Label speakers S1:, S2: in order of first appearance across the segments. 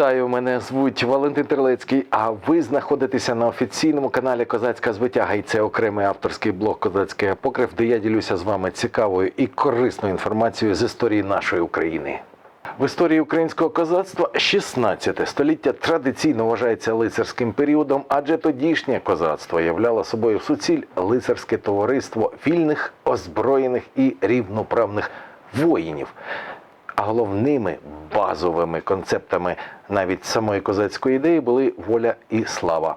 S1: Вітаю, мене звуть Валентин Терлецький. А ви знаходитеся на офіційному каналі Козацька звитяга. І це окремий авторський блог Козацький апокриф, де я ділюся з вами цікавою і корисною інформацією з історії нашої України. В історії українського козацтва 16 століття традиційно вважається лицарським періодом, адже тодішнє козацтво являло собою суціль лицарське товариство вільних, озброєних і рівноправних воїнів. А головними базовими концептами навіть самої козацької ідеї були воля і слава.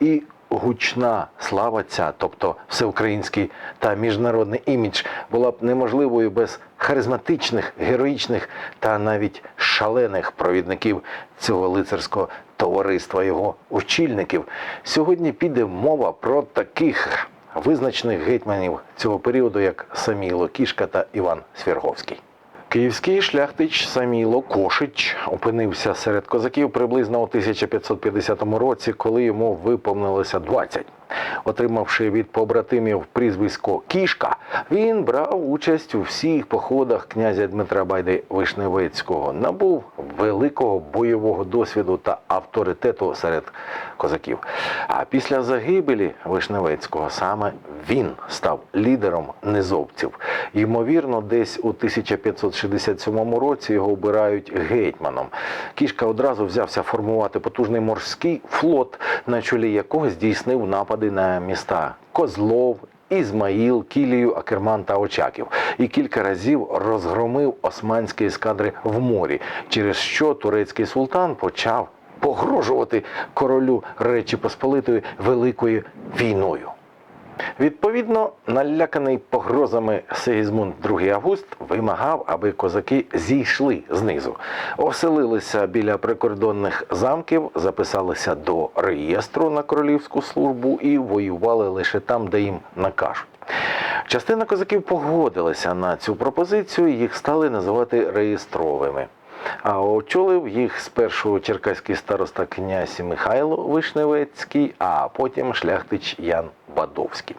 S1: І гучна слава ця, тобто всеукраїнський та міжнародний імідж, була б неможливою без харизматичних, героїчних та навіть шалених провідників цього лицарського товариства, його очільників. Сьогодні піде мова про таких визначених гетьманів цього періоду, як Саміло Кішка та Іван Свірговський. Київський шляхтич Саміло Кошич опинився серед козаків приблизно у 1550 році, коли йому виповнилося 20. Отримавши від побратимів прізвисько Кішка, він брав участь у всіх походах князя Дмитра Байди Вишневецького, набув великого бойового досвіду та авторитету серед козаків. А після загибелі Вишневецького саме він став лідером низовців. Ймовірно, десь у 1567 році його обирають гетьманом. Кішка одразу взявся формувати потужний морський флот, на чолі якого здійснив напади на міста Козлов. Ізмаїл, Кілію, Акерман та Очаків і кілька разів розгромив османські ескадри в морі, через що турецький султан почав погрожувати королю Речі Посполитої великою війною. Відповідно, наляканий погрозами Сигізмунд II Август вимагав, аби козаки зійшли знизу, оселилися біля прикордонних замків, записалися до реєстру на королівську службу і воювали лише там, де їм накажуть. Частина козаків погодилася на цю пропозицію, їх стали називати реєстровими. А очолив їх спершу черкаський староста князь Михайло Вишневецький, а потім шляхтич Ян Бадовський.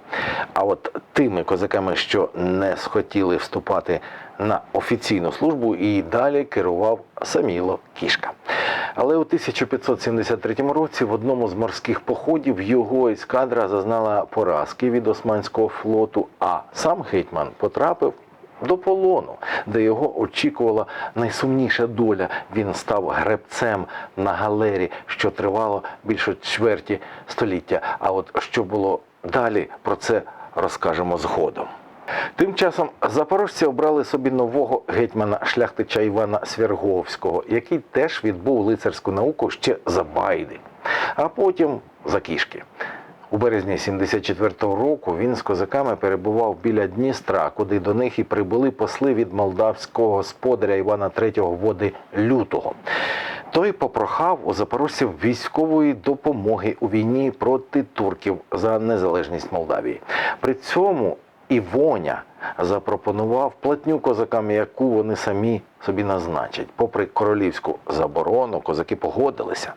S1: А от тими козаками, що не схотіли вступати на офіційну службу, і далі керував Саміло Кішка. Але у 1573 році в одному з морських походів його ескадра зазнала поразки від османського флоту, а сам гетьман потрапив до полону, де його очікувала найсумніша доля. Він став гребцем на галері, що тривало більше чверті століття. А от що було далі, про це розкажемо згодом. Тим часом запорожці обрали собі нового гетьмана шляхтича Івана Свірговського, який теж відбув лицарську науку ще за байди, а потім за кішки. У березні 74-го року він з козаками перебував біля Дністра, куди до них і прибули посли від молдавського господаря Івана III води Лютого. Той попрохав у запорожців військової допомоги у війні проти турків за незалежність Молдавії. При цьому Івоня запропонував платню козакам, яку вони самі собі назначать. Попри королівську заборону, козаки погодилися.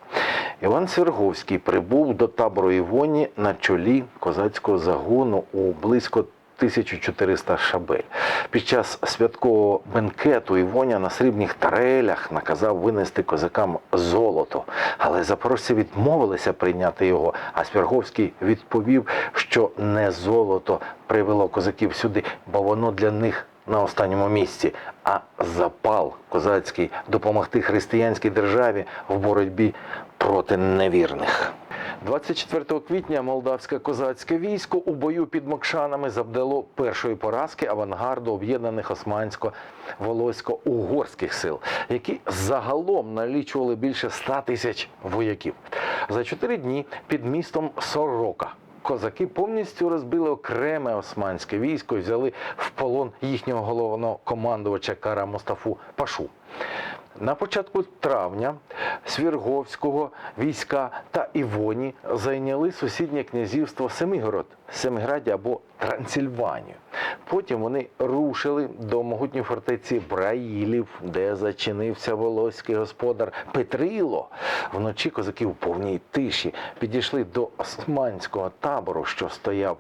S1: Іван Сверговський прибув до табору Івоні на чолі козацького загону у близько 1400 шабель. Під час святкового бенкету Івоня на срібних тарелях наказав винести козакам золото. Але запорожці відмовилися прийняти його, а Сверговський відповів, що не золото привело козаків сюди, бо воно для них на останньому місці, а запал козацький допомогти християнській державі в боротьбі проти невірних. 24 квітня молдавське козацьке військо у бою під Мокшанами завдало першої поразки авангарду об'єднаних османсько-волосько-угорських сил, які загалом налічували більше 100 тисяч вояків. За чотири дні під містом Сорока козаки повністю розбили окреме османське військо і взяли в полон їхнього головного командувача Кара Мустафу Пашу. На початку травня Свірговського війська та Івоні зайняли сусіднє князівство Семигород, Семиграді або Трансильванію. Потім вони рушили до могутньої фортеці Браїлів, де зачинився волоський господар Петрило. Вночі козаки в повній тиші підійшли до османського табору, що стояв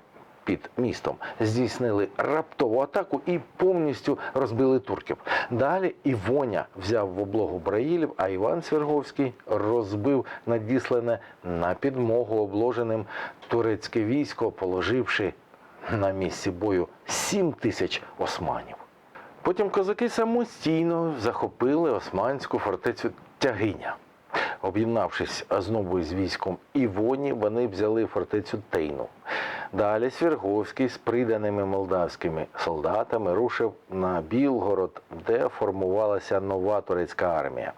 S1: під містом, здійснили раптову атаку і повністю розбили турків. Далі Івоня взяв в облогу Браїлів, а Іван Сверговський розбив надіслане на підмогу обложеним турецьке військо, положивши на місці бою 7 тисяч османів. Потім козаки самостійно захопили османську фортецю Тягиня. Об'єднавшись знову з військом Івоні, вони взяли фортецю Тейну. Далі Свірговський з приданими молдавськими солдатами рушив на Білгород, де формувалася нова турецька армія.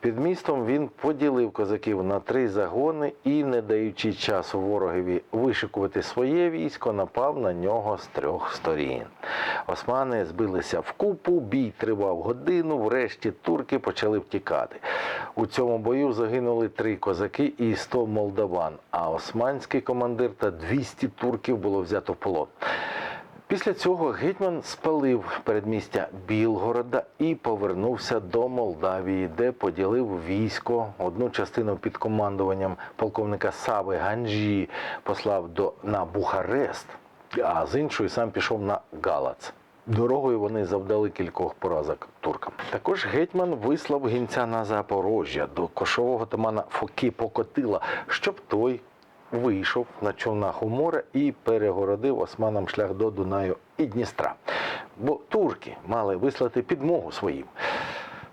S1: Під містом він поділив козаків на три загони і, не даючи часу ворогові вишикувати своє військо, напав на нього з трьох сторін. Османи збилися в купу, бій тривав годину, врешті турки почали втікати. У цьому бою загинули три козаки і 100 молдаван, а османський командир та 200 турків було взято в полон. Після цього гетьман спалив передмістя Білгорода і повернувся до Молдавії, де поділив військо. Одну частину під командуванням полковника Сави Ганжі послав до на Бухарест, а з іншої сам пішов на Галац. Дорогою вони завдали кількох поразок туркам. Також гетьман вислав гінця на Запорожжя до кошового тамана Фоки Покотила, щоб той вийшов на човнах у море і перегородив османам шлях до Дунаю і Дністра. Бо турки мали вислати підмогу своїм.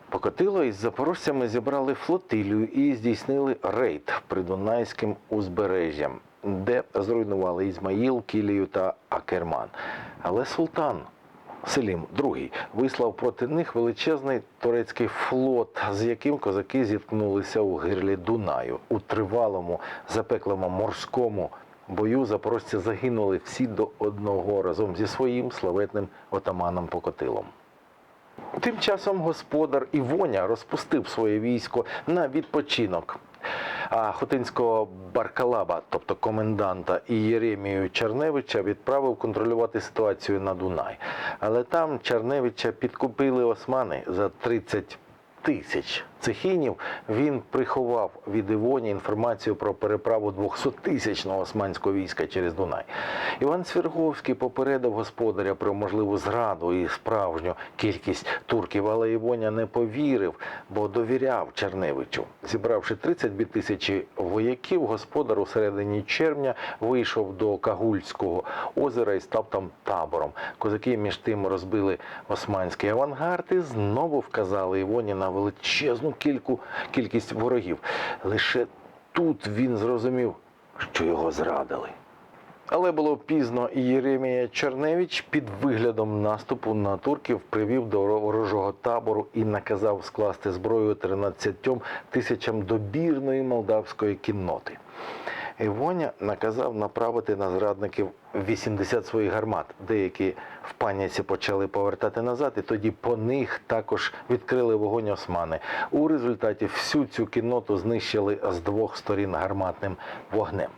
S1: Покотило із запорожцями зібрали флотилію і здійснили рейд придунайським узбережжям, де зруйнували Ізмаїл, Кілію та Акерман. Але султан Селім II вислав проти них величезний турецький флот, з яким козаки зіткнулися у гирлі Дунаю. У тривалому, запеклому морському бою запорожці загинули всі до одного разом зі своїм славетним отаманом Покотилом. Тим часом господар Івоня розпустив своє військо на відпочинок. Хотинського Баркалаба, тобто коменданта і Єремію Черневича, відправив контролювати ситуацію на Дунай. Але там Черневича підкупили османи за 30 тисяч цехінів. Він приховав від Івоні інформацію про переправу 200-тисячного османського війська через Дунай. Іван Сверговський попередив господаря про можливу зраду і справжню кількість турків, але Івоня не повірив, бо довіряв Черневичу. Зібравши 32 тисячі вояків, господар у середині червня вийшов до Кагульського озера і став там табором. Козаки між тим розбили османський авангард і знову вказали Івоні на величезну кільку, кількість ворогів. Лише тут він зрозумів, що його зрадили. Але було пізно, і Єремія Черневич під виглядом наступу на турків привів до ворожого табору і наказав скласти зброю 13 тисячам добірної молдавської кінноти. Івоня наказав направити на зрадників 80 своїх гармат. Деякі в паніці почали повертати назад, і тоді по них також відкрили вогонь османи. У результаті всю цю кінноту знищили з двох сторін гарматним вогнем.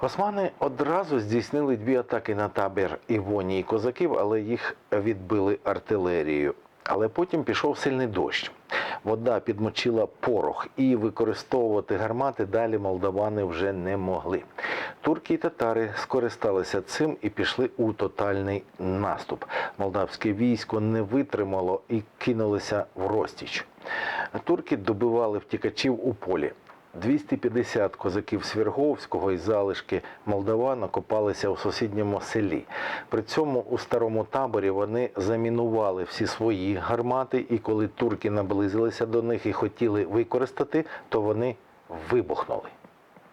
S1: Османи одразу здійснили дві атаки на табір Івоні і козаків, але їх відбили артилерією. Але потім пішов сильний дощ. Вода підмочила порох, і використовувати гармати далі молдавани вже не могли. Турки і татари скористалися цим і пішли у тотальний наступ. Молдавське військо не витримало і кинулося в розтіч. Турки добивали втікачів у полі. 250 козаків Свірговського і залишки молдаван окопалися у сусідньому селі. При цьому у старому таборі вони замінували всі свої гармати, і коли турки наблизилися до них і хотіли використати, то вони вибухнули.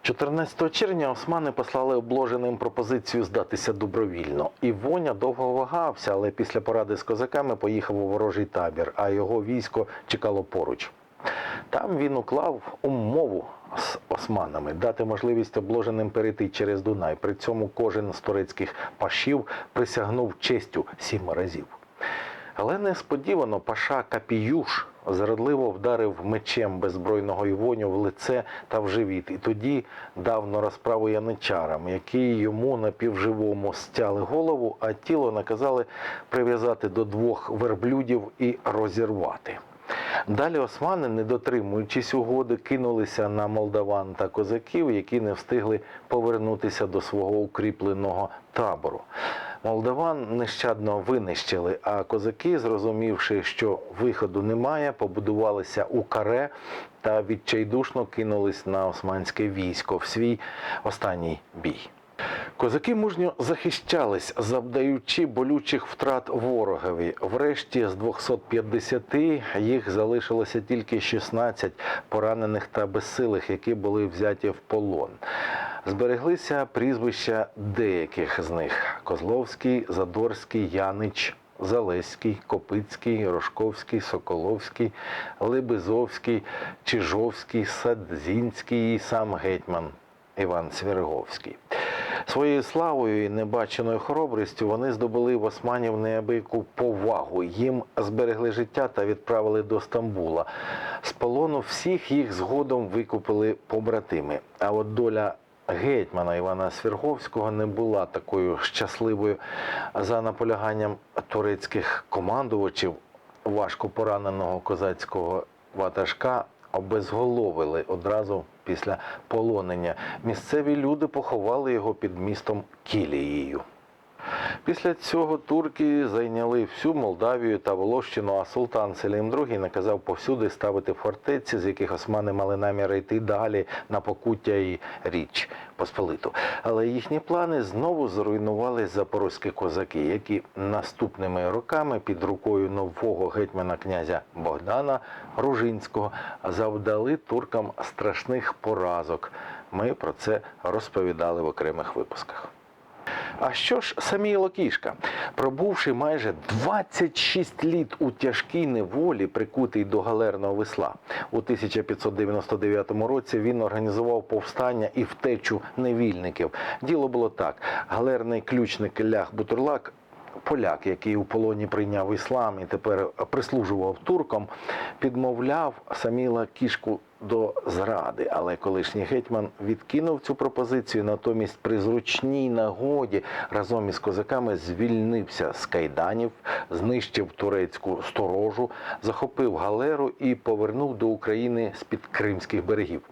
S1: 14 червня османи послали обложеним пропозицію здатися добровільно. І Воня довго вагався, але після поради з козаками поїхав у ворожий табір, а його військо чекало поруч. Там він уклав умову з османами дати можливість обложеним перейти через Дунай. При цьому кожен з турецьких пашів присягнув честю сім разів. Але несподівано паша Капіюш зрадливо вдарив мечем беззбройного Івоню в лице та в живіт. І тоді дав на розправу яничарам, які йому напівживому стяли голову, а тіло наказали прив'язати до двох верблюдів і розірвати. Далі османи, не дотримуючись угоди, кинулися на молдаван та козаків, які не встигли повернутися до свого укріпленого табору. Молдаван нещадно винищили, а козаки, зрозумівши, що виходу немає, побудувалися у каре та відчайдушно кинулись на османське військо в свій останній бій. Козаки мужньо захищались, завдаючи болючих втрат ворогові. Врешті з 250 їх залишилося тільки 16 поранених та безсилих, які були взяті в полон. Збереглися прізвища деяких з них: Козловський, Задорський, Янич. Залеський, Копицький, Рожковський, Соколовський, Лебезовський, Чижовський, Садзінський і сам гетьман Іван Свіриговський. Своєю славою і небаченою хоробрістю вони здобули в османів неабияку повагу. Їм зберегли життя та відправили до Стамбула. З полону всіх їх згодом викупили побратими. А от доля гетьмана Івана Свірговського не була такою щасливою. За наполяганням турецьких командувачів важко пораненого козацького ватажка обезголовили одразу після полонення. Місцеві люди поховали його під містом Кілією. Після цього турки зайняли всю Молдавію та Волощину, а султан Селім II наказав повсюди ставити фортеці, з яких османи мали намір йти далі на Покуття і Річ Посполиту. Але їхні плани знову зруйнували запорозькі козаки, які наступними роками під рукою нового гетьмана князя Богдана Ружинського завдали туркам страшних поразок. Ми про це розповідали в окремих випусках. А що ж самі Локішка? Пробувши майже 26 літ у тяжкій неволі, прикутий до галерного весла, у 1599 році він організував повстання і втечу невільників. Діло було так: галерний ключник Лях Бутурлак. Поляк, який у полоні прийняв іслам і тепер прислужував туркам, підмовляв Саміла кішку до зради. Але колишній гетьман відкинув цю пропозицію. Натомість при зручній нагоді разом із козаками звільнився з кайданів, знищив турецьку сторожу, захопив галеру і повернув до України з під кримських берегів.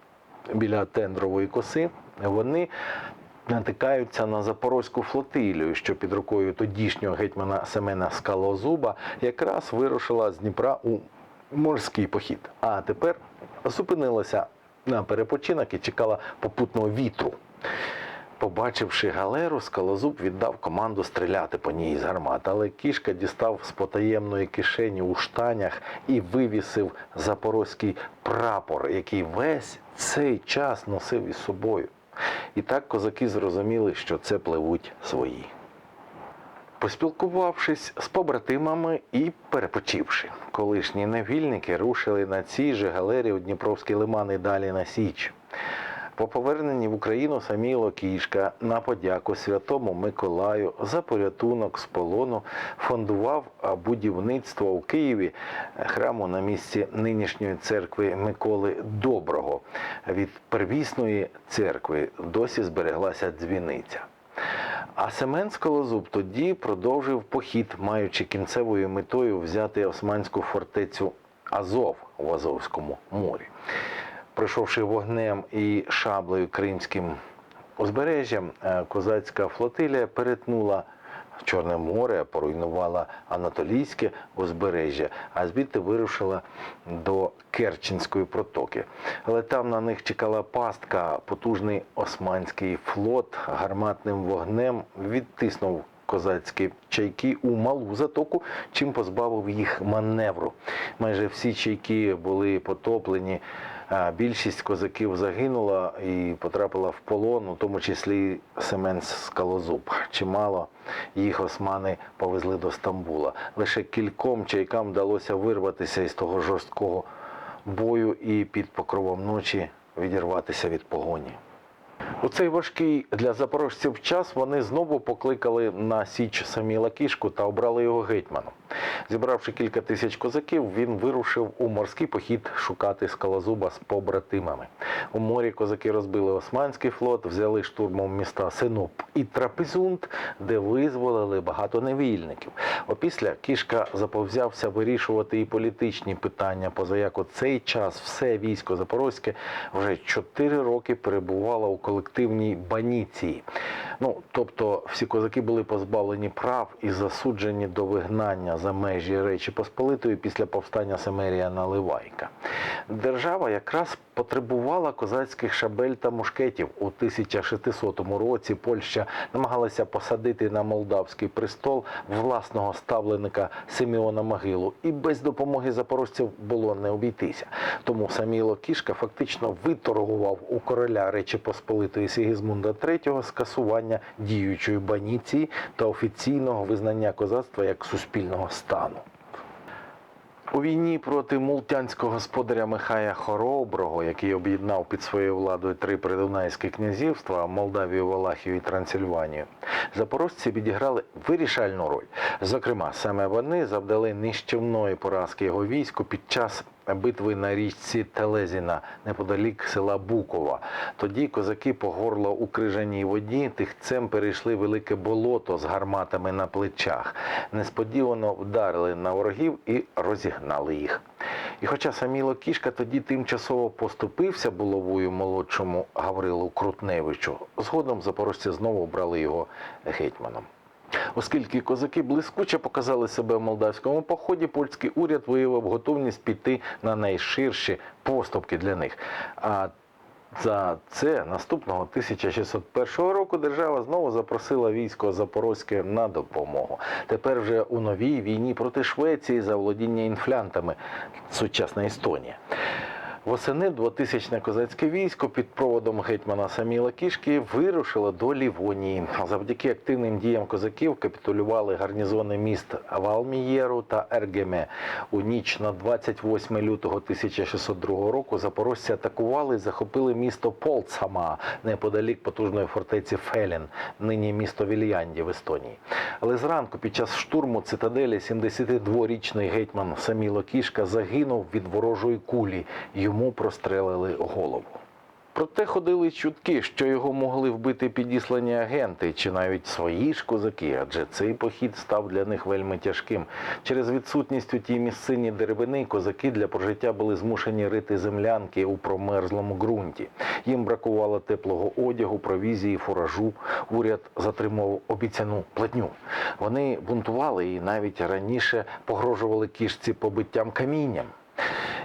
S1: Біля тендрової коси вони натикаються на запорозьку флотилію, що під рукою тодішнього гетьмана Семена Скалозуба якраз вирушила з Дніпра у морський похід. А тепер зупинилася на перепочинок і чекала попутного вітру. Побачивши галеру, скалозуб віддав команду стріляти по ній з гармат, але кішка дістав з потаємної кишені у штанях і вивісив запорозький прапор, який весь цей час носив із собою. І так козаки зрозуміли, що це пливуть свої. Поспілкувавшись з побратимами і перепочивши, колишні невільники рушили на цій же галері у Дніпровські лимани далі на Січ. По поверненні в Україну Саміло Кішка на подяку святому Миколаю за порятунок з полону фондував будівництво у Києві храму на місці нинішньої церкви Миколи Доброго. Від первісної церкви досі збереглася дзвіниця. А Семен Скалозуб тоді продовжив похід, маючи кінцевою метою взяти османську фортецю Азов в Азовському морі. Пройшовши вогнем і шаблею кримським узбережжям, е, козацька флотилія перетнула Чорне море, поруйнувала Анатолійське узбережжя, а звідти вирушила до Керченської протоки. Але там на них чекала пастка, потужний османський флот гарматним вогнем відтиснув козацькі чайки у малу затоку, чим позбавив їх маневру. Майже всі чайки були потоплені. Більшість козаків загинула і потрапила в полон, у тому числі Семен Скалозуб. Чимало їх османи повезли до Стамбула. Лише кільком чайкам вдалося вирватися із того жорсткого бою і під покровом ночі відірватися від погоні. У цей важкий для запорожців час вони знову покликали на січ Саміла Кішку та обрали його гетьманом. Зібравши кілька тисяч козаків, він вирушив у морський похід шукати скалозуба з побратимами. У морі козаки розбили османський флот, взяли штурмом міста Синоп і Трапезунд, де визволили багато невільників. Опісля кішка заповзявся вирішувати і політичні питання, поза як у цей час все військо Запорозьке вже чотири роки перебувало у колективній баніції. Ну, тобто всі козаки були позбавлені прав і засуджені до вигнання за межі Речі Посполитої після повстання Семерія Наливайка. Держава якраз потребувала козацьких шабель та мушкетів. У 1600 році Польща намагалася посадити на молдавський престол власного ставленика Симеона Могилу, і без допомоги запорожців було не обійтися. Тому Саміло Кішка фактично виторгував у короля Речі Посполитої Сігізмунда III скасування діючої баніції та офіційного визнання козацтва як суспільного стану. У війні проти мултянського господаря Михая Хороброго, який об'єднав під своєю владою три придунайські князівства Молдавію, Валахію і Трансильванію, запорожці відіграли вирішальну роль. Зокрема, саме вони завдали нищівної поразки його війську під час битви на річці Телезіна неподалік села Букова. Тоді козаки по горло у крижаній воді тихцем перейшли велике болото з гарматами на плечах. Несподівано вдарили на ворогів і розігнали їх. І хоча Саміло Кішка тоді тимчасово поступився булавою молодшому Гаврилу Крутневичу, згодом запорожці знову брали його гетьманом. Оскільки козаки блискуче показали себе в молдавському поході, польський уряд виявив готовність піти на найширші поступки для них. А за це наступного 1601 року держава знову запросила військо Запорозьке на допомогу. Тепер вже у новій війні проти Швеції за володіння інфлянтами, сучасна Естонія. Восени 2000 козацьке військо під проводом гетьмана Саміла Кішки вирушило до Лівонії. Завдяки активним діям козаків капітулювали гарнізони міст Валмієру та Ергеме. У ніч на 28 лютого 1602 року запорожці атакували і захопили місто Полцама неподалік потужної фортеці Фелін, нині місто Вільянді в Естонії. Але зранку під час штурму цитаделі 72-річний гетьман Саміло Кішка загинув від ворожої кулі. Йому прострелили голову. Проте ходили чутки, що його могли вбити підіслані агенти чи навіть свої ж козаки, адже цей похід став для них вельми тяжким. Через відсутність у тій місцині деревини козаки для прожиття були змушені рити землянки у промерзлому ґрунті. Їм бракувало теплого одягу, провізії, фуражу. Уряд затримував обіцяну платню. Вони бунтували і навіть раніше погрожували кішці побиттям камінням.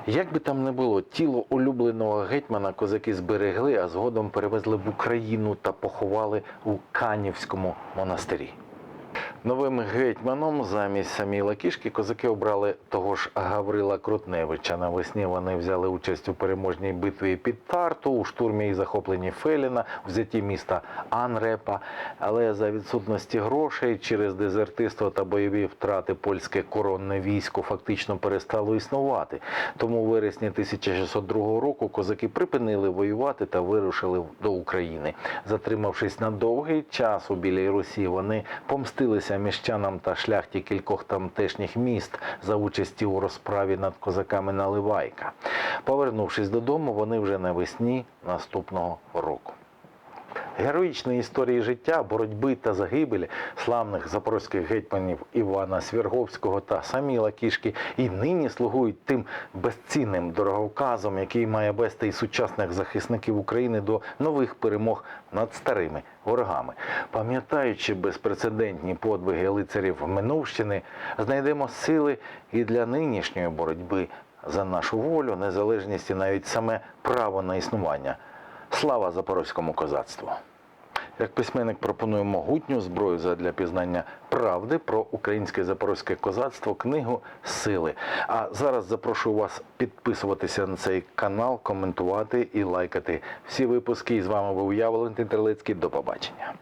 S1: Як би там не було, тіло улюбленого гетьмана козаки зберегли, а згодом перевезли в Україну та поховали у Канівському монастирі. Новим гетьманом замість Саміла Кішки козаки обрали того ж Гаврила Крутневича. Навесні вони взяли участь у переможній битві під Тарту, у штурмі і захопленні Феліна, взятті міста Анрепа. Але за відсутності грошей через дезертирство та бойові втрати польське коронне військо фактично перестало існувати. Тому у вересні 1602 року козаки припинили воювати та вирушили до України. Затримавшись на довгий час у Білій Русі, вони помстилися міщанам та шляхті кількох тамтешніх міст за участі у розправі над козаками Наливайка. Повернувшись додому, вони вже навесні наступного року. Героїчні історії життя, боротьби та загибелі славних запорозьких гетьманів Івана Свірговського та Саміла Кішки і нині слугують тим безцінним дороговказом, який має вести і сучасних захисників України до нових перемог над старими ворогами. Пам'ятаючи безпрецедентні подвиги лицарів Минувщини, знайдемо сили і для нинішньої боротьби за нашу волю, незалежність і навіть саме право на існування. Слава запорозькому козацтву! Як письменник пропонує могутню зброю для пізнання правди про українське запорозьке козацтво, книгу Сили. А зараз запрошую вас підписуватися на цей канал, коментувати і лайкати всі випуски. І з вами був я, Валентин Терлецький. До побачення.